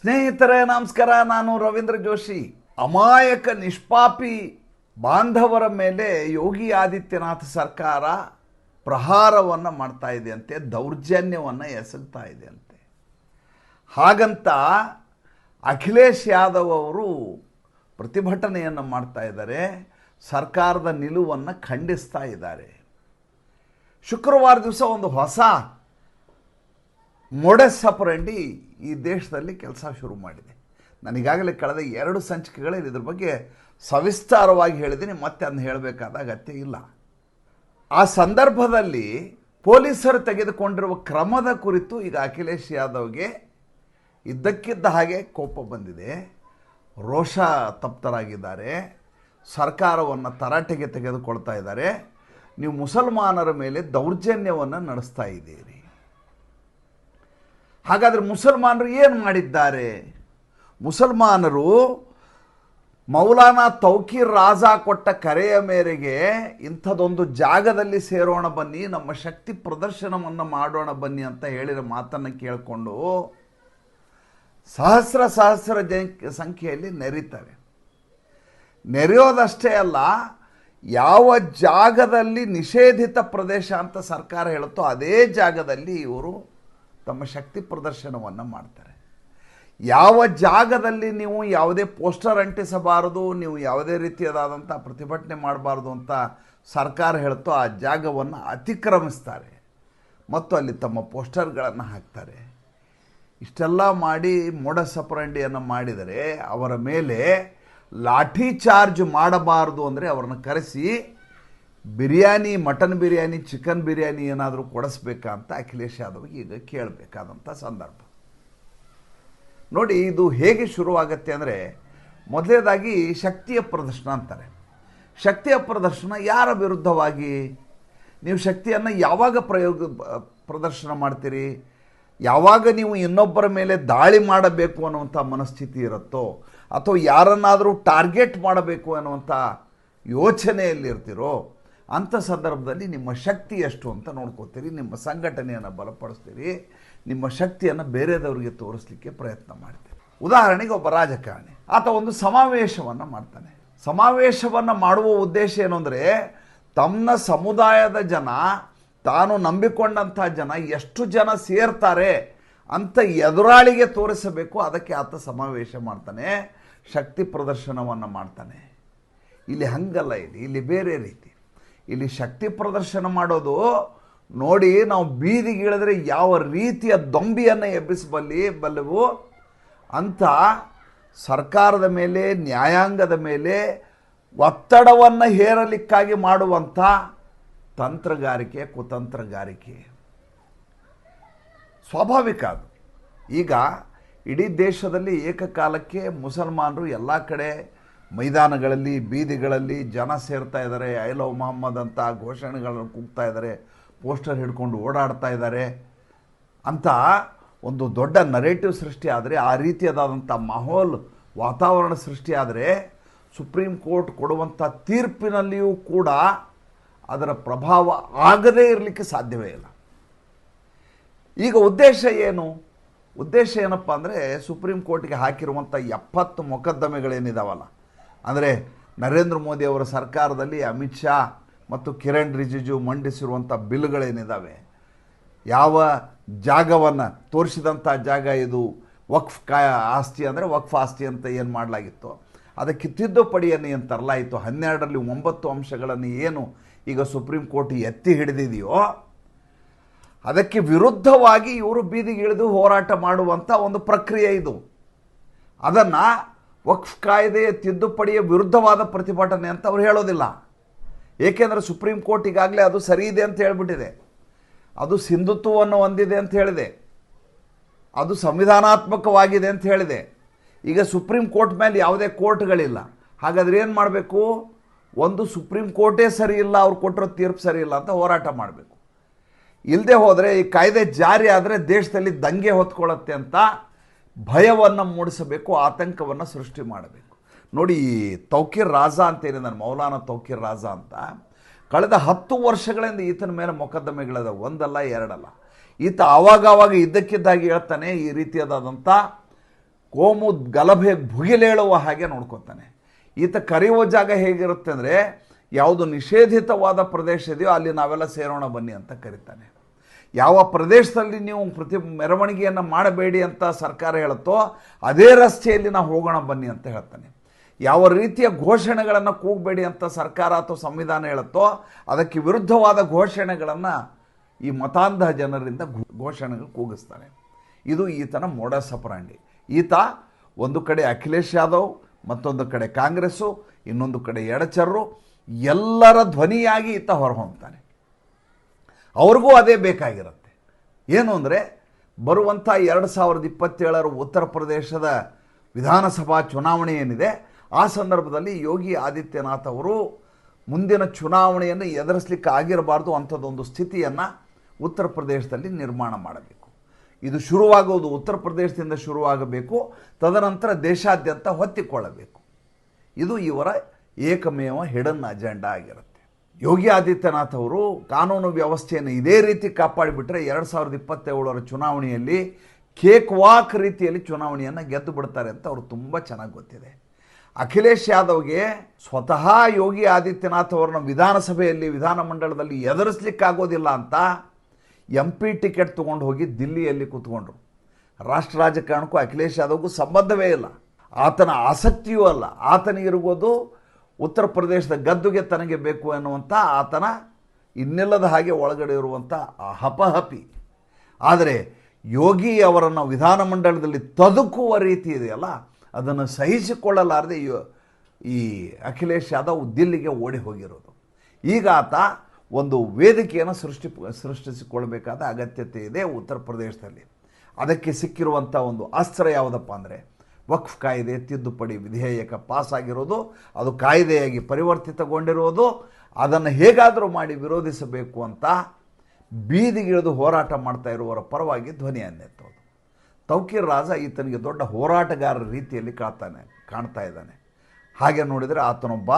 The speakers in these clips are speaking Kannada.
ಸ್ನೇಹಿತರೇ, ನಮಸ್ಕಾರ. ನಾನು ರವೀಂದ್ರ ಜೋಶಿ. ಅಮಾಯಕ, ನಿಷ್ಪಾಪಿ ಬಾಂಧವರ ಮೇಲೆ ಯೋಗಿ ಆದಿತ್ಯನಾಥ್ ಸರ್ಕಾರ ಪ್ರಹಾರವನ್ನು ಮಾಡ್ತಾ ಇದೆಯಂತೆ, ದೌರ್ಜನ್ಯವನ್ನು ಎಸಗ್ತಾ ಇದೆಯಂತೆ. ಹಾಗಂತ ಅಖಿಲೇಶ್ ಯಾದವ್ ಅವರು ಪ್ರತಿಭಟನೆಯನ್ನು ಮಾಡ್ತಾ ಇದ್ದಾರೆ, ಸರ್ಕಾರದ ನಿಲುವನ್ನು ಖಂಡಿಸ್ತಾ ಇದ್ದಾರೆ. ಶುಕ್ರವಾರ ದಿವಸ ಒಂದು ಹೊಸ ಮೊಡೆಸ್ ಅಪರಂಡಿ ಈ ದೇಶದಲ್ಲಿ ಕೆಲಸ ಶುರು ಮಾಡಿದೆ. ನನಗಾಗಲೇ ಕಳೆದ ಎರಡು ಸಂಚಿಕೆಗಳಲ್ಲಿ ಇದ್ರ ಬಗ್ಗೆ ಸವಿಸ್ತಾರವಾಗಿ ಹೇಳಿದ್ದೀನಿ, ಮತ್ತೆ ಅದನ್ನು ಹೇಳಬೇಕಾದ ಅಗತ್ಯ ಇಲ್ಲ. ಆ ಸಂದರ್ಭದಲ್ಲಿ ಪೊಲೀಸರು ತೆಗೆದುಕೊಂಡಿರುವ ಕ್ರಮದ ಕುರಿತು ಈಗ ಅಖಿಲೇಶ್ ಯಾದವ್ಗೆ ಇದ್ದಕ್ಕಿದ್ದ ಹಾಗೆ ಕೋಪ ಬಂದಿದೆ. ರೋಷ ತಪ್ತರಾಗಿದ್ದಾರೆ. ಸರ್ಕಾರವನ್ನು ತರಾಟೆಗೆ ತೆಗೆದುಕೊಳ್ತಾ ಇದ್ದಾರೆ. ನೀವು ಮುಸಲ್ಮಾನರ ಮೇಲೆ ದೌರ್ಜನ್ಯವನ್ನು ನಡೆಸ್ತಾ ಇದ್ದೀರಿ. ಹಾಗಾದರೆ ಮುಸಲ್ಮಾನರು ಏನು ಮಾಡಿದ್ದಾರೆ? ಮುಸಲ್ಮಾನರು ಮೌಲಾನಾ ತೌಕೀರ್ ರಾಜಾ ಕೊಟ್ಟ ಕರೆಯ ಮೇರೆಗೆ ಇಂಥದ್ದೊಂದು ಜಾಗದಲ್ಲಿ ಸೇರೋಣ ಬನ್ನಿ, ನಮ್ಮ ಶಕ್ತಿ ಪ್ರದರ್ಶನವನ್ನು ಮಾಡೋಣ ಬನ್ನಿ ಅಂತ ಹೇಳಿದ ಮಾತನ್ನು ಕೇಳಿಕೊಂಡು ಸಹಸ್ರ ಸಹಸ್ರ ಜನ ಸಂಖ್ಯೆಯಲ್ಲಿ ನೆರೀತಾರೆ. ನೆರೆಯೋದಷ್ಟೇ ಅಲ್ಲ, ಯಾವ ಜಾಗದಲ್ಲಿ ನಿಷೇಧಿತ ಪ್ರದೇಶ ಅಂತ ಸರ್ಕಾರ ಹೇಳುತ್ತೋ ಅದೇ ಜಾಗದಲ್ಲಿ ಇವರು ತಮ್ಮ ಶಕ್ತಿ ಪ್ರದರ್ಶನವನ್ನು ಮಾಡ್ತಾರೆ. ಯಾವ ಜಾಗದಲ್ಲಿ ನೀವು ಯಾವುದೇ ಪೋಸ್ಟರ್ ಅಂಟಿಸಬಾರದು, ನೀವು ಯಾವುದೇ ರೀತಿಯಾದಂಥ ಪ್ರತಿಭಟನೆ ಮಾಡಬಾರ್ದು ಅಂತ ಸರ್ಕಾರ ಹೇಳ್ತೋ ಆ ಜಾಗವನ್ನು ಅತಿಕ್ರಮಿಸ್ತಾರೆ. ಮತ್ತು ಅಲ್ಲಿ ತಮ್ಮ ಪೋಸ್ಟರ್ಗಳನ್ನು ಹಾಕ್ತಾರೆ. ಇಷ್ಟೆಲ್ಲ ಮಾಡಿ ಮೋಡ ಸಪರಂಡಿಯನ್ನು ಮಾಡಿದರೆ ಅವರ ಮೇಲೆ ಲಾಠಿ ಚಾರ್ಜ್ ಮಾಡಬಾರದು ಅಂದರೆ ಅವರನ್ನು ಕರೆಸಿ ಬಿರಿಯಾನಿ, ಮಟನ್ ಬಿರಿಯಾನಿ, ಚಿಕನ್ ಬಿರಿಯಾನಿ ಏನಾದರೂ ಕೊಡಿಸ್ಬೇಕಾ ಅಂತ ಅಖಿಲೇಶ್ ಯಾದವ್ಗೆ ಈಗ ಕೇಳಬೇಕಾದಂಥ ಸಂದರ್ಭ. ನೋಡಿ, ಇದು ಹೇಗೆ ಶುರುವಾಗತ್ತೆ ಅಂದರೆ ಮೊದಲನೇದಾಗಿ ಶಕ್ತಿಯ ಪ್ರದರ್ಶನ ಅಂತಾರೆ. ಶಕ್ತಿಯ ಪ್ರದರ್ಶನ ಯಾರ ವಿರುದ್ಧವಾಗಿ? ನೀವು ಶಕ್ತಿಯನ್ನು ಯಾವಾಗ ಪ್ರಯೋಗ, ಪ್ರದರ್ಶನ ಮಾಡ್ತೀರಿ? ಯಾವಾಗ ನೀವು ಇನ್ನೊಬ್ಬರ ಮೇಲೆ ದಾಳಿ ಮಾಡಬೇಕು ಅನ್ನುವಂಥ ಮನಸ್ಥಿತಿ ಇರುತ್ತೋ, ಅಥವಾ ಯಾರನ್ನಾದರೂ ಟಾರ್ಗೆಟ್ ಮಾಡಬೇಕು ಅನ್ನುವಂಥ ಯೋಚನೆಯಲ್ಲಿರ್ತೀರೋ ಅಂಥ ಸಂದರ್ಭದಲ್ಲಿ ನಿಮ್ಮ ಶಕ್ತಿ ಎಷ್ಟು ಅಂತ ನೋಡ್ಕೋತೀರಿ, ನಿಮ್ಮ ಸಂಘಟನೆಯನ್ನು ಬಲಪಡಿಸ್ತೀರಿ, ನಿಮ್ಮ ಶಕ್ತಿಯನ್ನು ಬೇರೆದವರಿಗೆ ತೋರಿಸ್ಲಿಕ್ಕೆ ಪ್ರಯತ್ನ ಮಾಡ್ತೀರಿ. ಉದಾಹರಣೆಗೆ ಒಬ್ಬ ರಾಜಕಾರಣಿ, ಆತ ಒಂದು ಸಮಾವೇಶವನ್ನು ಮಾಡ್ತಾನೆ. ಸಮಾವೇಶವನ್ನು ಮಾಡುವ ಉದ್ದೇಶ ಏನು ಅಂದರೆ ತಮ್ಮ ಸಮುದಾಯದ ಜನ, ತಾನು ನಂಬಿಕೊಂಡಂಥ ಜನ ಎಷ್ಟು ಜನ ಸೇರ್ತಾರೆ ಅಂತ ಎದುರಾಳಿಗೆ ತೋರಿಸಬೇಕು, ಅದಕ್ಕೆ ಆತ ಸಮಾವೇಶ ಮಾಡ್ತಾನೆ, ಶಕ್ತಿ ಪ್ರದರ್ಶನವನ್ನು ಮಾಡ್ತಾನೆ. ಇಲ್ಲಿ ಹಂಗಲ್ಲ ಇದೆ ಇಲ್ಲಿ ಬೇರೆ ರೀತಿ. ಇಲ್ಲಿ ಶಕ್ತಿ ಪ್ರದರ್ಶನ ಮಾಡೋದು ನೋಡಿ ನಾವು ಬೀದಿಗೆ ಇಳಿದ್ರೆ ಯಾವ ರೀತಿಯ ದೊಂಬಿಯನ್ನು ಎಬ್ಬಿಸಬಲ್ಲಿ ಬಲ್ಲವು ಅಂತ ಸರ್ಕಾರದ ಮೇಲೆ, ನ್ಯಾಯಾಂಗದ ಮೇಲೆ ಒತ್ತಡವನ್ನು ಹೇರಲಿಕ್ಕಾಗಿ ಮಾಡುವಂಥ ತಂತ್ರಗಾರಿಕೆ, ಕುತಂತ್ರಗಾರಿಕೆ. ಸ್ವಾಭಾವಿಕ ಅದು. ಈಗ ಇಡೀ ದೇಶದಲ್ಲಿ ಏಕಕಾಲಕ್ಕೆ ಮುಸಲ್ಮಾನರು ಎಲ್ಲ ಕಡೆ ಮೈದಾನಗಳಲ್ಲಿ, ಬೀದಿಗಳಲ್ಲಿ ಜನ ಸೇರ್ತಾ ಇದ್ದಾರೆ. ಐ ಲವ್ ಮೊಹಮ್ಮದ್ ಅಂತ ಘೋಷಣೆಗಳನ್ನು ಕೂಗ್ತಾ ಇದ್ದಾರೆ. ಪೋಸ್ಟರ್ ಹಿಡ್ಕೊಂಡು ಓಡಾಡ್ತಾ ಇದ್ದಾರೆ. ಅಂತ ಒಂದು ದೊಡ್ಡ ನರೇಟಿವ್ ಸೃಷ್ಟಿ ಆದರೆ, ಆ ರೀತಿಯಾದಂಥ ಮಾಹೋಲ್ ವಾತಾವರಣ ಸೃಷ್ಟಿಯಾದರೆ ಸುಪ್ರೀಂ ಕೋರ್ಟ್ ಕೊಡುವಂಥ ತೀರ್ಪಿನಲ್ಲಿಯೂ ಕೂಡ ಅದರ ಪ್ರಭಾವ ಆಗದೇ ಇರಲಿಕ್ಕೆ ಸಾಧ್ಯವೇ ಇಲ್ಲ. ಈಗ ಉದ್ದೇಶ ಏನು? ಉದ್ದೇಶ ಏನಪ್ಪ ಅಂದರೆ ಸುಪ್ರೀಂ ಕೋರ್ಟ್ಗೆ ಹಾಕಿರುವಂಥ ಎಪ್ಪತ್ತು ಮೊಕದ್ದಮೆಗಳೇನಿದಾವಲ್ಲ ಅಂದರೆ ನರೇಂದ್ರ ಮೋದಿ ಅವರ ಸರ್ಕಾರದಲ್ಲಿ ಅಮಿತ್ ಶಾ ಮತ್ತು ಕಿರಣ್ ರಿಜಿಜು ಮಂಡಿಸಿರುವಂಥ ಬಿಲ್ಗಳೇನಿದ್ದಾವೆ ಯಾವ ಜಾಗವನ್ನು ತೋರಿಸಿದಂಥ ಜಾಗ ಇದು? ವಕ್ಫ್ ಕಾ, ಆಸ್ತಿ ಅಂದರೆ ವಕ್ಫ್ ಆಸ್ತಿ ಅಂತ ಏನು ಮಾಡಲಾಗಿತ್ತು? ಅದಕ್ಕೆ ತಿದ್ದುಪಡಿಯನ್ನು ಏನು ತರಲಾಯಿತು? ಹನ್ನೆರಡರಲ್ಲಿ ಒಂಬತ್ತು ಅಂಶಗಳನ್ನು ಏನು ಈಗ ಸುಪ್ರೀಂ ಕೋರ್ಟ್ ಎತ್ತಿ ಹಿಡಿದಿದೆಯೋ, ಅದಕ್ಕೆ ವಿರುದ್ಧವಾಗಿ ಇವರು ಬೀದಿಗಿಳಿದು ಹೋರಾಟ ಮಾಡುವಂಥ ಒಂದು ಪ್ರಕ್ರಿಯೆ ಇದು. ಅದನ್ನು ವಕ್ಫ್ ಕಾಯ್ದೆಯ ತಿದ್ದುಪಡಿಯ ವಿರುದ್ಧವಾದ ಪ್ರತಿಭಟನೆ ಅಂತ ಅವ್ರು ಹೇಳೋದಿಲ್ಲ. ಏಕೆಂದರೆ ಸುಪ್ರೀಂ ಕೋರ್ಟ್ ಈಗಾಗಲೇ ಅದು ಸರಿ ಇದೆ ಅಂತ ಹೇಳಿಬಿಟ್ಟಿದೆ. ಅದು ಸಿಂಧುತ್ವವನ್ನು ಹೊಂದಿದೆ ಅಂತ ಹೇಳಿದೆ. ಅದು ಸಂವಿಧಾನಾತ್ಮಕವಾಗಿದೆ ಅಂತ ಹೇಳಿದೆ. ಈಗ ಸುಪ್ರೀಂ ಕೋರ್ಟ್ ಮೇಲೆ ಯಾವುದೇ ಕೋರ್ಟ್ಗಳಿಲ್ಲ. ಹಾಗಾದ್ರೆ ಏನು ಮಾಡಬೇಕು? ಒಂದು ಸುಪ್ರೀಂ ಕೋರ್ಟೇ ಸರಿ ಇಲ್ಲ, ಅವ್ರು ಕೊಟ್ಟಿರೋ ತೀರ್ಪು ಸರಿ ಇಲ್ಲ ಅಂತ ಹೋರಾಟ ಮಾಡಬೇಕು. ಇಲ್ಲದೆ ಹೋದರೆ ಈ ಕಾಯ್ದೆ ಜಾರಿ ಆದರೆ ದೇಶದಲ್ಲಿ ದಂಗೆ ಹೊತ್ಕೊಳ್ಳುತ್ತೆ ಅಂತ ಭಯವನ್ನು ಮೂಡಿಸಬೇಕು, ಆತಂಕವನ್ನು ಸೃಷ್ಟಿ ಮಾಡಬೇಕು. ನೋಡಿ, ಈ ತೌಕೀರ್ ರಾಜಾ ಅಂತೇಳಿ ನಾನು ಮೌಲಾನ ತೌಕೀರ್ ರಾಜ ಅಂತ, ಕಳೆದ ಹತ್ತು ವರ್ಷಗಳಿಂದ ಈತನ ಮೇಲೆ ಮೊಕದ್ದಮೆಗಳದ ಒಂದಲ್ಲ, ಎರಡಲ್ಲ. ಈತ ಆವಾಗ ಆವಾಗ ಇದ್ದಕ್ಕಿದ್ದಾಗಿ ಹೇಳ್ತಾನೆ, ಈ ರೀತಿಯಾದಂಥ ಕೋಮು ಗಲಭೆ ಭುಗಿಲೇಳುವ ಹಾಗೆ ನೋಡ್ಕೊತಾನೆ. ಈತ ಕರೆಯುವ ಜಾಗ ಹೇಗಿರುತ್ತೆ ಅಂದರೆ, ಯಾವುದು ನಿಷೇಧಿತವಾದ ಪ್ರದೇಶ ಇದೆಯೋ ಅಲ್ಲಿ ನಾವೆಲ್ಲ ಸೇರೋಣ ಬನ್ನಿ ಅಂತ ಕರೀತಾನೆ. ಯಾವ ಪ್ರದೇಶದಲ್ಲಿ ನೀವು ಪ್ರತಿ ಮೆರವಣಿಗೆಯನ್ನು ಮಾಡಬೇಡಿ ಅಂತ ಸರ್ಕಾರ ಹೇಳುತ್ತೋ, ಅದೇ ರಸ್ತೆಯಲ್ಲಿ ನಾವು ಹೋಗೋಣ ಬನ್ನಿ ಅಂತ ಹೇಳ್ತಾನೆ. ಯಾವ ರೀತಿಯ ಘೋಷಣೆಗಳನ್ನು ಕೂಗಬೇಡಿ ಅಂತ ಸರ್ಕಾರ ಅಥವಾ ಸಂವಿಧಾನ ಹೇಳುತ್ತೋ, ಅದಕ್ಕೆ ವಿರುದ್ಧವಾದ ಘೋಷಣೆಗಳನ್ನು ಈ ಮತಾಂಧ ಜನರಿಂದ ಘೋಷಣೆಗಳು ಕೂಗಿಸ್ತಾನೆ ಇದು ಈತನ ಮೋಡಸ್ ಈತ ಒಂದು ಕಡೆ ಅಖಿಲೇಶ್ ಯಾದವ್, ಮತ್ತೊಂದು ಕಡೆ ಕಾಂಗ್ರೆಸ್ಸು, ಇನ್ನೊಂದು ಕಡೆ ಎಡಚರ್ರು, ಎಲ್ಲರ ಧ್ವನಿಯಾಗಿ ಈತ ಹೊರಹೊಮ್ತಾನೆ ಅವ್ರಿಗೂ ಅದೇ ಬೇಕಾಗಿರುತ್ತೆ. ಏನು ಅಂದರೆ, ಬರುವಂಥ ಎರಡು ಸಾವಿರದ ಇಪ್ಪತ್ತೇಳರ ಉತ್ತರ ಪ್ರದೇಶದ ವಿಧಾನಸಭಾ ಚುನಾವಣೆ ಏನಿದೆ, ಆ ಸಂದರ್ಭದಲ್ಲಿ ಯೋಗಿ ಆದಿತ್ಯನಾಥ್ ಅವರು ಮುಂದಿನ ಚುನಾವಣೆಯನ್ನು ಎದುರಿಸಲಿಕ್ಕೆ ಆಗಿರಬಾರ್ದು ಅಂಥದ್ದೊಂದು ಸ್ಥಿತಿಯನ್ನು ಉತ್ತರ ಪ್ರದೇಶದಲ್ಲಿ ನಿರ್ಮಾಣ ಮಾಡಬೇಕು. ಇದು ಶುರುವಾಗುವುದು ಉತ್ತರ ಪ್ರದೇಶದಿಂದ ಶುರುವಾಗಬೇಕು, ತದನಂತರ ದೇಶಾದ್ಯಂತ ಹೊತ್ತಿಕೊಳ್ಳಬೇಕು. ಇದು ಇವರ ಏಕಮೇವ ಹಿಡನ್ ಅಜೆಂಡಾ ಆಗಿರುತ್ತೆ. ಯೋಗಿ ಆದಿತ್ಯನಾಥ್ ಅವರು ಕಾನೂನು ವ್ಯವಸ್ಥೆಯನ್ನು ಇದೇ ರೀತಿ ಕಾಪಾಡಿಬಿಟ್ರೆ ಎರಡು ಸಾವಿರದ ಇಪ್ಪತ್ತೇಳರ ಚುನಾವಣೆಯಲ್ಲಿ ಕೇಕ್ ವಾಕ್ ರೀತಿಯಲ್ಲಿ ಚುನಾವಣೆಯನ್ನು ಗೆದ್ದು ಬಿಡ್ತಾರೆ ಅಂತ ಅವರು ತುಂಬ ಚೆನ್ನಾಗಿ ಗೊತ್ತಿದೆ. ಅಖಿಲೇಶ್ ಯಾದವ್ಗೆ ಸ್ವತಃ ಯೋಗಿ ಆದಿತ್ಯನಾಥ್ ಅವರನ್ನ ವಿಧಾನಸಭೆಯಲ್ಲಿ ವಿಧಾನಮಂಡಲದಲ್ಲಿ ಎದುರಿಸ್ಲಿಕ್ಕಾಗೋದಿಲ್ಲ ಅಂತ ಎಂ ಪಿ ಟಿಕೆಟ್ ತೊಗೊಂಡು ಹೋಗಿ ದಿಲ್ಲಿಯಲ್ಲಿ ಕೂತ್ಕೊಂಡ್ರು. ರಾಷ್ಟ್ರ ರಾಜಕಾರಣಕ್ಕೂ ಅಖಿಲೇಶ್ ಯಾದವ್ಗೂ ಸಂಬಂಧವೇ ಇಲ್ಲ. ಆತನ ಆಸಕ್ತಿಯೂ ಅಲ್ಲ. ಆತನಿಗಿರುವುದು ಉತ್ತರ ಪ್ರದೇಶದ ಗದ್ದುಗೆ ತನಗೆ ಬೇಕು ಎನ್ನುವಂಥ ಆತನ ಇನ್ನಿಲ್ಲದ ಹಾಗೆ ಒಳಗಡೆ ಇರುವಂಥ ಹಪಹಪಿ. ಆದರೆ ಯೋಗಿ ಅವರನ್ನು ವಿಧಾನಮಂಡಲದಲ್ಲಿ ತದುಕುವ ರೀತಿ ಇದೆಯಲ್ಲ ಅದನ್ನು ಸಹಿಸಿಕೊಳ್ಳಲಾರದೆ ಈ ಅಖಿಲೇಶ್ ಯಾದವ್ ದಿಲ್ಲಿಗೆ ಓಡಿ ಹೋಗಿರೋದು. ಈಗ ಆತ ಒಂದು ವೇದಿಕೆಯನ್ನು ಸೃಷ್ಟಿ ಸೃಷ್ಟಿಸಿಕೊಳ್ಬೇಕಾದ ಅಗತ್ಯತೆ ಇದೆ ಉತ್ತರ ಪ್ರದೇಶದಲ್ಲಿ. ಅದಕ್ಕೆ ಸಿಕ್ಕಿರುವಂಥ ಒಂದು ಅಸ್ತ್ರ ಯಾವುದಪ್ಪ ಅಂದರೆ ವಕ್ಫ್ ಕಾಯ್ದೆ ತಿದ್ದುಪಡಿ ವಿಧೇಯಕ ಪಾಸ್ ಆಗಿರೋದು ಅದು ಕಾಯ್ದೆಯಾಗಿ ಪರಿವರ್ತಿತಗೊಂಡಿರೋದು, ಅದನ್ನು ಹೇಗಾದರೂ ಮಾಡಿ ವಿರೋಧಿಸಬೇಕು ಅಂತ ಬೀದಿಗಿಳಿದು ಹೋರಾಟ ಮಾಡ್ತಾ ಇರುವವರ ಪರವಾಗಿ ಧ್ವನಿಯನ್ನೆತ್ತೋದು ತೌಕೀರ್ ರಾಜ ಈತನಿಗೆ ದೊಡ್ಡ ಹೋರಾಟಗಾರರ ರೀತಿಯಲ್ಲಿ ಕಾಣ್ತಾನೆ, ಕಾಣ್ತಾ ಇದ್ದಾನೆ. ಹಾಗೆ ನೋಡಿದರೆ ಆತನೊಬ್ಬ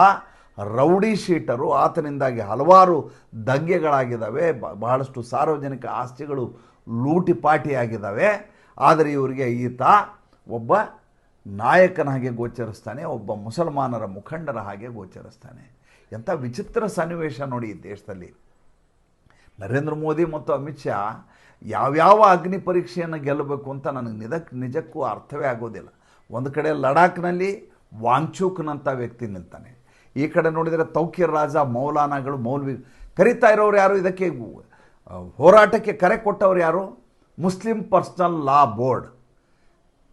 ರೌಡಿ ಶೀಟರು, ಆತನಿಂದಾಗಿ ಹಲವಾರು ದಂಗೆಗಳಾಗಿದ್ದಾವೆ ಬಹಳಷ್ಟು ಸಾರ್ವಜನಿಕ ಆಸ್ತಿಗಳು ಲೂಟಿಪಾಟಿಯಾಗಿದ್ದಾವೆ ಆದರೆ ಇವರಿಗೆ ಈತ ಒಬ್ಬ ನಾಯಕನ ಹಾಗೆ ಗೋಚರಿಸ್ತಾನೆ, ಒಬ್ಬ ಮುಸಲ್ಮಾನರ ಮುಖಂಡರ ಹಾಗೆ ಗೋಚರಿಸ್ತಾನೆ. ಎಂಥ ವಿಚಿತ್ರ ಸನ್ನಿವೇಶ ನೋಡಿ ಈ ದೇಶದಲ್ಲಿ. ನರೇಂದ್ರ ಮೋದಿ ಮತ್ತು ಅಮಿತ್ ಶಾ ಯಾವ್ಯಾವ ಅಗ್ನಿ ಪರೀಕ್ಷೆಯನ್ನು ಗೆಲ್ಲಬೇಕು ಅಂತ ನನಗೆ ನಿಜಕ್ಕೆ ನಿಜಕ್ಕೂ ಅರ್ಥವೇ ಆಗೋದಿಲ್ಲ. ಒಂದು ಕಡೆ ಲಡಾಖ್ನಲ್ಲಿ ವಾಂಗ್ಚೂಕ್ನಂಥ ವ್ಯಕ್ತಿ ನಿಲ್ತಾನೆ. ಈ ಕಡೆ ನೋಡಿದರೆ ತೌಕೀರ್ ರಾಜ, ಮೌಲಾನಾಗಳು ಮೌಲ್ವಿ, ಕರಿತಾ ಇರೋರು ಯಾರು? ಇದಕ್ಕೆ ಹೋರಾಟಕ್ಕೆ ಕರೆ ಕೊಟ್ಟವ್ರು ಯಾರು? Muslim personal law board.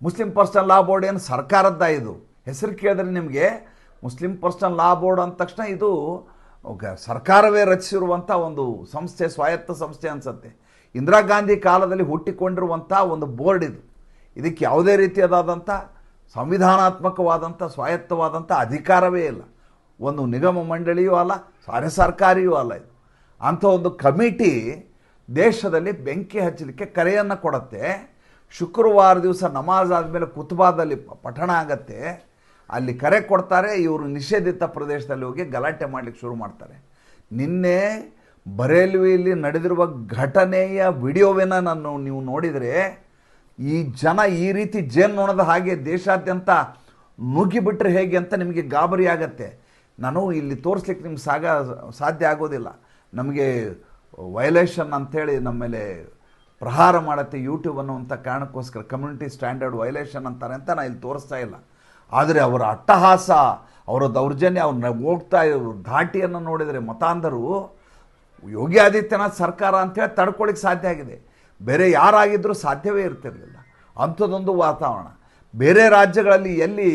Muslim personal law board ಏನು ಸರ್ಕಾರದ್ದ ಇದು? ಹೆಸರು ಕೇಳಿದ್ರೆ ನಿಮಗೆ ಮುಸ್ಲಿಂ ಪರ್ಸನಲ್ ಲಾ ಬೋರ್ಡ್ ಅಂದ ತಕ್ಷಣ ಇದು ಸರ್ಕಾರವೇ ರಚಿಸಿರುವಂಥ ಒಂದು ಸಂಸ್ಥೆ, ಸ್ವಾಯತ್ತ ಸಂಸ್ಥೆ ಅನಿಸುತ್ತೆ. ಇಂದಿರಾ ಗಾಂಧಿ ಕಾಲದಲ್ಲಿ ಹುಟ್ಟಿಕೊಂಡಿರುವಂಥ ಒಂದು ಬೋರ್ಡ್ ಇದು. ಇದಕ್ಕೆ ಯಾವುದೇ ರೀತಿಯಾದಂಥ ಸಂವಿಧಾನಾತ್ಮಕವಾದಂಥ ಸ್ವಾಯತ್ತವಾದಂಥ ಅಧಿಕಾರವೇ ಇಲ್ಲ. ಒಂದು ನಿಗಮ ಮಂಡಳಿಯೂ ಅಲ್ಲ ಸಾರೆ ಸರ್ಕಾರಿಯೂ ಅಲ್ಲ ಇದು. ಅಂಥ ಒಂದು ಕಮಿಟಿ ದೇಶದಲ್ಲಿ ಬೆಂಕಿ ಹಚ್ಚಲಿಕ್ಕೆ ಕರೆಯನ್ನು ಕೊಡುತ್ತೆ. ಶುಕ್ರವಾರ ದಿವಸ ನಮಾಜ್ ಆದಮೇಲೆ ಕುತುಬಾದಲ್ಲಿ ಪಠಣ ಆಗತ್ತೆ. ಅಲ್ಲಿ ಕರೆ ಕೊಡ್ತಾರೆ, ಇವರು ನಿಷೇಧಿತ ಪ್ರದೇಶದಲ್ಲಿ ಹೋಗಿ ಗಲಾಟೆ ಮಾಡಲಿಕ್ಕೆ ಶುರು ಮಾಡ್ತಾರೆ. ನಿನ್ನೆ ಬರೇಲ್ವಿಯಲ್ಲಿ ನಡೆದಿರುವ ಘಟನೆಯ ವಿಡಿಯೋವೇನ ನಾನು ನೀವು ನೋಡಿದರೆ, ಈ ಜನ ಈ ರೀತಿ ಜೇನು ನೋಡದ ಹಾಗೆ ದೇಶಾದ್ಯಂತ ನುಗ್ಗಿಬಿಟ್ರೆ ಹೇಗೆ ಅಂತ ನಿಮಗೆ ಗಾಬರಿ ಆಗತ್ತೆ. ನಾನು ಇಲ್ಲಿ ತೋರಿಸ್ಲಿಕ್ಕೆ ನಿಮ್ಗೆ ಸಾಗ ಸಾಧ್ಯ ಆಗೋದಿಲ್ಲ. ನಮಗೆ ವೈಲೇಷನ್ ಅಂಥೇಳಿ ನಮ್ಮ ಮೇಲೆ ಪ್ರಹಾರ ಮಾಡುತ್ತೆ ಯೂಟ್ಯೂಬ್ ಅನ್ನುವಂಥ ಕಾರಣಕ್ಕೋಸ್ಕರ ಕಮ್ಯುನಿಟಿ ಸ್ಟ್ಯಾಂಡರ್ಡ್ ವೈಲೇಷನ್ ಅಂತಾರೆ ಅಂತ ನಾನು ಇಲ್ಲಿ ತೋರಿಸ್ತಾ ಇಲ್ಲ. ಆದರೆ ಅವರ ಅಟ್ಟಹಾಸ, ಅವರ ದೌರ್ಜನ್ಯ ಅವ್ರನ್ನ ಹೋಗ್ತಾ ಇರೋ ಧಾಟಿಯನ್ನು ನೋಡಿದರೆ ಮತಾಂಧರು, ಯೋಗಿ ಆದಿತ್ಯನಾಥ್ ಸರ್ಕಾರ ಅಂತೇಳಿ ತಡ್ಕೊಳ್ಳಿಕ್ಕೆ ಸಾಧ್ಯ ಆಗಿದೆ. ಬೇರೆ ಯಾರಾಗಿದ್ದರೂ ಸಾಧ್ಯವೇ ಇರ್ತಿರಲಿಲ್ಲ. ಅಂಥದ್ದೊಂದು ವಾತಾವರಣ. ಬೇರೆ ರಾಜ್ಯಗಳಲ್ಲಿ ಎಲ್ಲಿ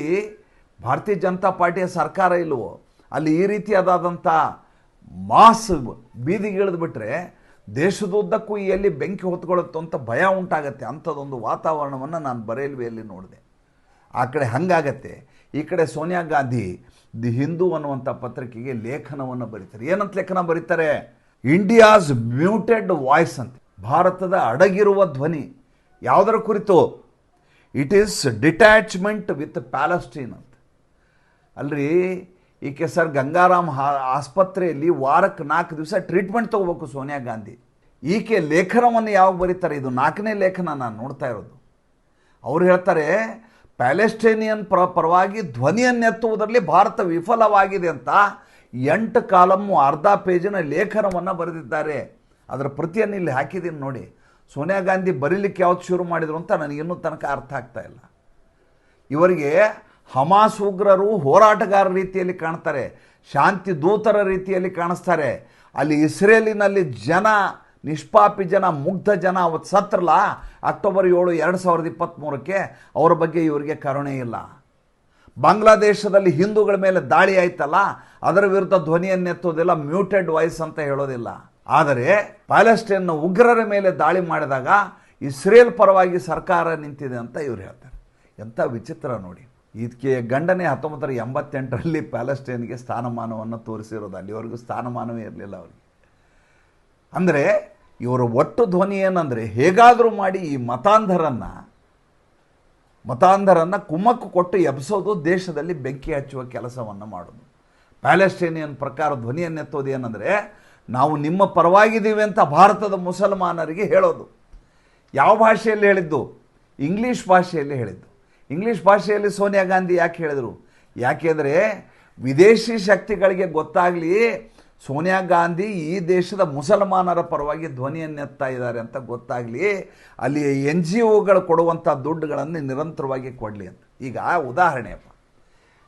ಭಾರತೀಯ ಜನತಾ ಪಾರ್ಟಿಯ ಸರ್ಕಾರ ಇಲ್ಲವೋ ಅಲ್ಲಿ ಈ ರೀತಿಯಾದಂಥ ಮಾಸ್ ಬೀದಿಗಿಳಿದು ಬಿಟ್ಟರೆ ದೇಶದುದ್ದಕ್ಕೂ ಎಲ್ಲಿ ಬೆಂಕಿ ಹೊತ್ಕೊಳ್ಳುತ್ತೋ ಅಂತ ಭಯ ಉಂಟಾಗತ್ತೆ. ಅಂಥದ್ದೊಂದು ವಾತಾವರಣವನ್ನು ನಾನು ಬರೇಲ್ವೆಯಲ್ಲಿ ನೋಡಿದೆ. ಆ ಕಡೆ ಹಂಗಾಗತ್ತೆ. ಈ ಕಡೆ ಸೋನಿಯಾ ಗಾಂಧಿ ದಿ ಹಿಂದೂ ಅನ್ನುವಂಥ ಪತ್ರಿಕೆಗೆ ಲೇಖನವನ್ನು ಬರೀತಾರೆ. ಏನಂತ ಲೇಖನ ಬರೀತಾರೆ? ಇಂಡಿಯಾಸ್ ಮ್ಯೂಟೆಡ್ ವಾಯ್ಸ್ ಅಂತ. ಭಾರತದ ಅಡಗಿರುವ ಧ್ವನಿ. ಯಾವುದರ ಕುರಿತು? It is detachment with Palestine ಅಂತ. ಅಲ್ರಿ ಈಕೆ ಸರ್ ಗಂಗಾರಾಮ್ ಆಸ್ಪತ್ರೆಯಲ್ಲಿ ವಾರಕ್ಕೆ ನಾಲ್ಕು ದಿವಸ ಟ್ರೀಟ್ಮೆಂಟ್ ತೊಗೋಬೇಕು ಸೋನಿಯಾ ಗಾಂಧಿ. ಈಕೆ ಲೇಖನವನ್ನು ಯಾವಾಗ ಬರೀತಾರೆ? ಇದು ನಾಲ್ಕನೇ ಲೇಖನ ನಾನು ನೋಡ್ತಾ ಇರೋದು. ಅವ್ರು ಹೇಳ್ತಾರೆ, ಪ್ಯಾಲೆಸ್ಟೇನಿಯನ್ ಪ್ರ ಪರವಾಗಿ ಧ್ವನಿಯನ್ನೆತ್ತುವುದರಲ್ಲಿ ಭಾರತ ವಿಫಲವಾಗಿದೆ ಅಂತ ಎಂಟು ಕಾಲಮ್ಮು ಅರ್ಧ ಪೇಜಿನ ಲೇಖನವನ್ನು ಬರೆದಿದ್ದಾರೆ. ಅದರ ಪ್ರತಿಯನ್ನು ಇಲ್ಲಿ ಹಾಕಿದ್ದೀನಿ ನೋಡಿ. ಸೋನಿಯಾ ಗಾಂಧಿ ಬರೀಲಿಕ್ಕೆ ಯಾವ್ದು ಶುರು ಮಾಡಿದ್ರು ಅಂತ ನನಗಿನ್ನೂ ತನಕ ಅರ್ಥ ಆಗ್ತಾ ಇಲ್ಲ. ಇವರಿಗೆ ಹಮಾಸ್ ಉಗ್ರರು ಹೋರಾಟಗಾರ ರೀತಿಯಲ್ಲಿ ಕಾಣ್ತಾರೆ, ಶಾಂತಿ ದೂತರ ರೀತಿಯಲ್ಲಿ ಕಾಣಿಸ್ತಾರೆ. ಅಲ್ಲಿ ಇಸ್ರೇಲಿನಲ್ಲಿ ಜನ, ನಿಷ್ಪಾಪಿ ಜನ, ಮುಗ್ಧ ಜನ ಅವತ್ತು ಸತ್ರಲ್ಲ ಅಕ್ಟೋಬರ್ ಏಳು ಎರಡು ಸಾವಿರದ ಇಪ್ಪತ್ತ್ಮೂರಕ್ಕೆ ಅವರ ಬಗ್ಗೆ ಇವರಿಗೆ ಕರುಣೆ ಇಲ್ಲ. ಬಾಂಗ್ಲಾದೇಶದಲ್ಲಿ ಹಿಂದೂಗಳ ಮೇಲೆ ದಾಳಿ ಆಯ್ತಲ್ಲ? ಅದರ ವಿರುದ್ಧ ಧ್ವನಿಯನ್ನೆತ್ತೋದಿಲ್ಲ ಮ್ಯೂಟೆಡ್ ವಾಯ್ಸ್ ಅಂತ ಹೇಳೋದಿಲ್ಲ. ಆದರೆ ಪ್ಯಾಲೆಸ್ಟೈನ್ನ ಉಗ್ರರ ಮೇಲೆ ದಾಳಿ ಮಾಡಿದಾಗ ಇಸ್ರೇಲ್ ಪರವಾಗಿ ಸರ್ಕಾರ ನಿಂತಿದೆ ಅಂತ ಇವ್ರು ಹೇಳ್ತಾರೆ. ಎಂಥ ವಿಚಿತ್ರ ನೋಡಿ. ಇದಕ್ಕೆ ಗಂಡನೇ ಹತ್ತೊಂಬತ್ತರ ಎಂಬತ್ತೆಂಟರಲ್ಲಿ ಪ್ಯಾಲೆಸ್ಟೈನ್ಗೆ ಸ್ಥಾನಮಾನವನ್ನು ತೋರಿಸಿರೋದು. ಅಲ್ಲಿವರೆಗೂ ಸ್ಥಾನಮಾನವೇ ಇರಲಿಲ್ಲ ಅವರಿಗೆ. ಅಂದರೆ ಇವರ ಒಟ್ಟು ಧ್ವನಿ ಏನಂದರೆ ಹೇಗಾದರೂ ಮಾಡಿ ಈ ಮತಾಂಧರನ್ನು ಮತಾಂಧರನ್ನು ಕುಮ್ಮಕ್ಕು ಕೊಟ್ಟು ಎಬ್ಸೋದು ದೇಶದಲ್ಲಿ ಬೆಂಕಿ ಹಚ್ಚುವ ಕೆಲಸವನ್ನು ಮಾಡೋದು. ಪ್ಯಾಲೆಸ್ಟೈನಿಯನ್ ಪ್ರಕಾರ ಧ್ವನಿಯನ್ನೆತ್ತೋದು ಏನಂದರೆ ನಾವು ನಿಮ್ಮ ಪರವಾಗಿದ್ದೀವಿ ಅಂತ ಭಾರತದ ಮುಸಲ್ಮಾನರಿಗೆ ಹೇಳೋದು. ಯಾವ ಭಾಷೆಯಲ್ಲಿ ಹೇಳಿದ್ದು? ಇಂಗ್ಲೀಷ್ ಭಾಷೆಯಲ್ಲಿ ಹೇಳಿದ್ದು. ಇಂಗ್ಲೀಷ್ ಭಾಷೆಯಲ್ಲಿ ಸೋನಿಯಾ ಗಾಂಧಿ ಯಾಕೆ ಹೇಳಿದರು? ಯಾಕೆಂದರೆ ವಿದೇಶಿ ಶಕ್ತಿಗಳಿಗೆ ಗೊತ್ತಾಗಲಿ ಸೋನಿಯಾ ಗಾಂಧಿ ಈ ದೇಶದ ಮುಸಲ್ಮಾನರ ಪರವಾಗಿ ಧ್ವನಿಯನ್ನೆತ್ತಾ ಇದ್ದಾರೆ ಅಂತ ಗೊತ್ತಾಗಲಿ ಅಲ್ಲಿ ಎನ್ ಜಿ ಒಗಳು ಕೊಡುವಂಥ ದುಡ್ಡುಗಳನ್ನು ನಿರಂತರವಾಗಿ ಕೊಡಲಿ ಅಂತ. ಈಗ ಉದಾಹರಣೆಯಪ್ಪ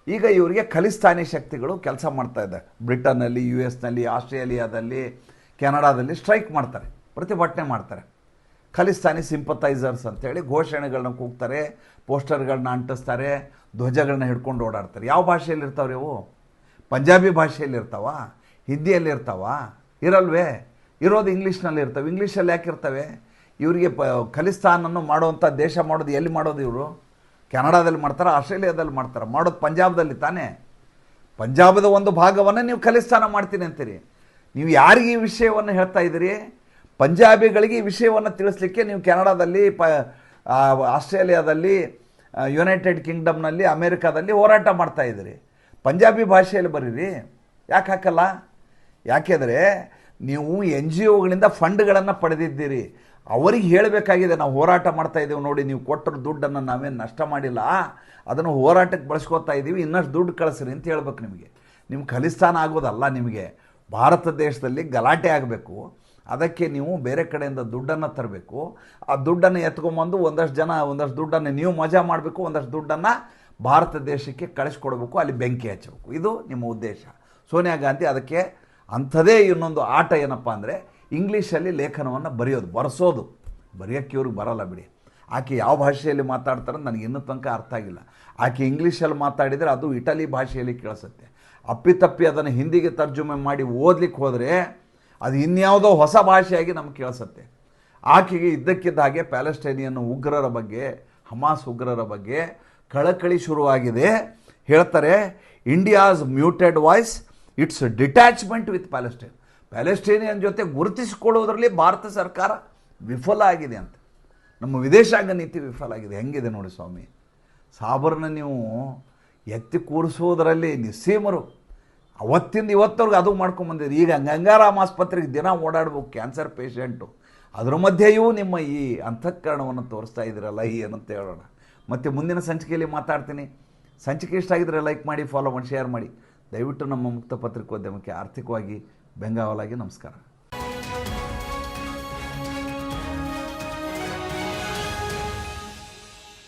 ಈಗ ಇವರಿಗೆ ಖಲಿಸ್ತಾನಿ ಶಕ್ತಿಗಳು ಕೆಲಸ ಮಾಡ್ತಾ ಇದ್ದಾರೆ ಬ್ರಿಟನ್ನಲ್ಲಿ, ಯು ಎಸ್ನಲ್ಲಿ, ಆಸ್ಟ್ರೇಲಿಯಾದಲ್ಲಿ, ಕೆನಡಾದಲ್ಲಿ ಸ್ಟ್ರೈಕ್ ಮಾಡ್ತಾರೆ, ಪ್ರತಿಭಟನೆ ಮಾಡ್ತಾರೆ. ಖಲಿಸ್ತಾನಿ ಸಿಂಪತೈಸರ್ಸ್ ಅಂತೇಳಿ ಘೋಷಣೆಗಳನ್ನ ಕೂಗ್ತಾರೆ ಪೋಸ್ಟರ್ಗಳನ್ನ ಅಂಟಿಸ್ತಾರೆ ಧ್ವಜಗಳನ್ನ ಹಿಡ್ಕೊಂಡು ಓಡಾಡ್ತಾರೆ. ಯಾವ ಭಾಷೆಯಲ್ಲಿ ಇರ್ತಾವ್ರಿ ಅವು? ಪಂಜಾಬಿ ಭಾಷೆಯಲ್ಲಿ ಇರ್ತಾವ ಹಿಂದಿಯಲ್ಲಿ ಇರ್ತಾವ ಇರಲ್ವೇ? ಇರೋದು ಇಂಗ್ಲೀಷ್ನಲ್ಲಿ ಇರ್ತವೆ ಇಂಗ್ಲೀಷಲ್ಲಿ ಯಾಕೆ ಇರ್ತವೆ ಇವರಿಗೆ ಪ, ಖಲಿಸ್ತಾನನ್ನು ಮಾಡುವಂಥ ದೇಶ ಮಾಡೋದು ಎಲ್ಲಿ ಮಾಡೋದು ಇವರು? ಕೆನಡಾದಲ್ಲಿ ಮಾಡ್ತಾರೆ? ಆಸ್ಟ್ರೇಲಿಯಾದಲ್ಲಿ ಮಾಡ್ತಾರೆ? ಮಾಡೋದು ಪಂಜಾಬ್ದಲ್ಲಿ ತಾನೇ? ಪಂಜಾಬದ ಒಂದು ಭಾಗವನ್ನು ನೀವು ಖಲಿಸ್ತಾನ ಮಾಡ್ತೀನಿ ಅಂತೀರಿ. ನೀವು ಯಾರಿಗೆ ಈ ವಿಷಯವನ್ನು ಹೇಳ್ತಾ ಇದ್ದೀರಿ? ಪಂಜಾಬಿಗಳಿಗೆ ಈ ವಿಷಯವನ್ನು ತಿಳಿಸ್ಲಿಕ್ಕೆ ನೀವು ಕೆನಡಾದಲ್ಲಿ, ಪ ಆಸ್ಟ್ರೇಲಿಯಾದಲ್ಲಿ ಯುನೈಟೆಡ್ ಕಿಂಗ್ಡಮ್ನಲ್ಲಿ, ಅಮೇರಿಕಾದಲ್ಲಿ ಹೋರಾಟ ಮಾಡ್ತಾ ಇದ್ದೀರಿ. ಪಂಜಾಬಿ ಭಾಷೆಯಲ್ಲಿ ಬರೀರಿ. ಯಾಕೆ ಹಾಕಲ್ಲ? ಯಾಕೆಂದರೆ ನೀವು ಎನ್ ಜಿ ಒಗಳಿಂದ ಫಂಡ್ಗಳನ್ನು ಪಡೆದಿದ್ದೀರಿ. ಅವರಿಗೆ ಹೇಳಬೇಕಾಗಿದೆ, ನಾವು ಹೋರಾಟ ಮಾಡ್ತಾ ಇದ್ದೇವೆ ನೋಡಿ, ನೀವು ಕೊಟ್ಟರು ದುಡ್ಡನ್ನು ನಾವೇನು ನಷ್ಟ ಮಾಡಿಲ್ಲ. ಅದನ್ನು ಹೋರಾಟಕ್ಕೆ ಬಳಸ್ಕೊತಾ ಇದ್ದೀವಿ, ಇನ್ನಷ್ಟು ದುಡ್ಡು ಕಳಿಸ್ರಿ ಅಂತ ಹೇಳ್ಬೇಕು ನಿಮಗೆ. ನಿಮ್ಮ ಖಲಿಸ್ತಾನ ಆಗೋದಲ್ಲ ನಿಮಗೆ. ಭಾರತ ದೇಶದಲ್ಲಿ ಗಲಾಟೆ ಆಗಬೇಕು. ಅದಕ್ಕೆ ನೀವು ಬೇರೆ ಕಡೆಯಿಂದ ದುಡ್ಡನ್ನು ತರಬೇಕು. ಆ ದುಡ್ಡನ್ನು ಎತ್ಕೊಂಬಂದು ಒಂದಷ್ಟು ಜನ, ಒಂದಷ್ಟು ದುಡ್ಡನ್ನು ನೀವು ಮಜಾ ಮಾಡಬೇಕು, ಒಂದಷ್ಟು ದುಡ್ಡನ್ನು ಭಾರತ ದೇಶಕ್ಕೆ ಕಳಿಸ್ಕೊಡ್ಬೇಕು, ಅಲ್ಲಿ ಬೆಂಕಿ ಹಚ್ಚಬೇಕು. ಇದು ನಿಮ್ಮ ಉದ್ದೇಶ. ಸೋನಿಯಾ ಗಾಂಧಿ ಅದಕ್ಕೆ ಅಂಥದೇ ಇನ್ನೊಂದು ಆಟ ಏನಪ್ಪ ಅಂದರೆ ಇಂಗ್ಲೀಷಲ್ಲಿ ಲೇಖನವನ್ನು ಬರೆಯೋದು, ಬರೆಸೋದು. ಬರೆಯೋಕ್ಕೆ ಇವ್ರಿಗೆ ಬರಲ್ಲ ಬಿಡಿ. ಆಕೆ ಯಾವ ಭಾಷೆಯಲ್ಲಿ ಮಾತಾಡ್ತಾರೆ ನನಗೆ ಇನ್ನೂ ತನಕ ಅರ್ಥ ಆಗಿಲ್ಲ. ಆಕೆ ಇಂಗ್ಲೀಷಲ್ಲಿ ಮಾತಾಡಿದರೆ ಅದು ಇಟಲಿ ಭಾಷೆಯಲ್ಲಿ ಕೇಳಿಸುತ್ತೆ. ಅಪ್ಪಿತಪ್ಪಿ ಅದನ್ನು ಹಿಂದಿಗೆ ತರ್ಜುಮೆ ಮಾಡಿ ಓದ್ಲಿಕ್ಕೆ ಹೋದರೆ ಅದು ಇನ್ಯಾವುದೋ ಹೊಸ ಭಾಷೆಯಾಗಿ ನಮ್ಗೆ ಕೇಳಿಸುತ್ತೆ. ಆಕೆಗೆ ಇದ್ದಕ್ಕಿದ್ದ ಹಾಗೆ ಪ್ಯಾಲೆಸ್ಟೈನಿಯನ್ ಉಗ್ರರ ಬಗ್ಗೆ, ಹಮಾಸ್ ಉಗ್ರರ ಬಗ್ಗೆ ಕಳಕಳಿ ಶುರುವಾಗಿದೆ. ಹೇಳ್ತಾರೆ India's muted voice it's detachment with Palestine Palestinian ಜೊತೆ ಗುರುತಿಸಿಕೊಳ್ಳುವುದರಲ್ಲಿ ಭಾರತ ಸರ್ಕಾರ ವಿಫಲ ಆಗಿದೆ ಅಂತ. ನಮ್ಮ ವಿದೇಶಾಂಗ ನೀತಿ ವಿಫಲ ಆಗಿದೆ. ಹೆಂಗಿದೆ ನೋಡಿ ಸ್ವಾಮಿ? ಸಾಬರನ್ನ ನೀವು ಎತ್ತಿ ಕೂರಿಸುವುದರಲ್ಲಿ ನಿಸ್ಸೀಮರು ಅವತ್ತಿಂದ ಇವತ್ತವ್ರಿಗೆ ಅದು ಮಾಡ್ಕೊಂಬಂದಿದ್ರು ಈಗ ಗಂಗಾರಾಮ್ ಆಸ್ಪತ್ರೆಗೆ ದಿನ ಓಡಾಡ್ಬೇಕು ಕ್ಯಾನ್ಸರ್ ಪೇಷಂಟು, ಅದರ ಮಧ್ಯೆಯೂ ನಿಮ್ಮ ಈ ಅಂತಃಕರಣವನ್ನು ತೋರಿಸ್ತಾ ಇದ್ದೀರಲ್ಲ ಏನಂತ ಹೇಳೋಣ. ಮತ್ತು ಮುಂದಿನ ಸಂಚಿಕೆಯಲ್ಲಿ ಮಾತಾಡ್ತೀನಿ. ಸಂಚಿಕೆ ಇಷ್ಟ ಆಗಿದ್ರೆ ಲೈಕ್ ಮಾಡಿ ಫಾಲೋ ಮಾಡಿ ಶೇರ್ ಮಾಡಿ. ದಯವಿಟ್ಟು ನಮ್ಮ ಮುಕ್ತ ಪತ್ರಿಕೋದ್ಯಮಕ್ಕೆ ಆರ್ಥಿಕವಾಗಿ ಬೆಂಗಾವಲಾಗಿ ನಮಸ್ಕಾರ.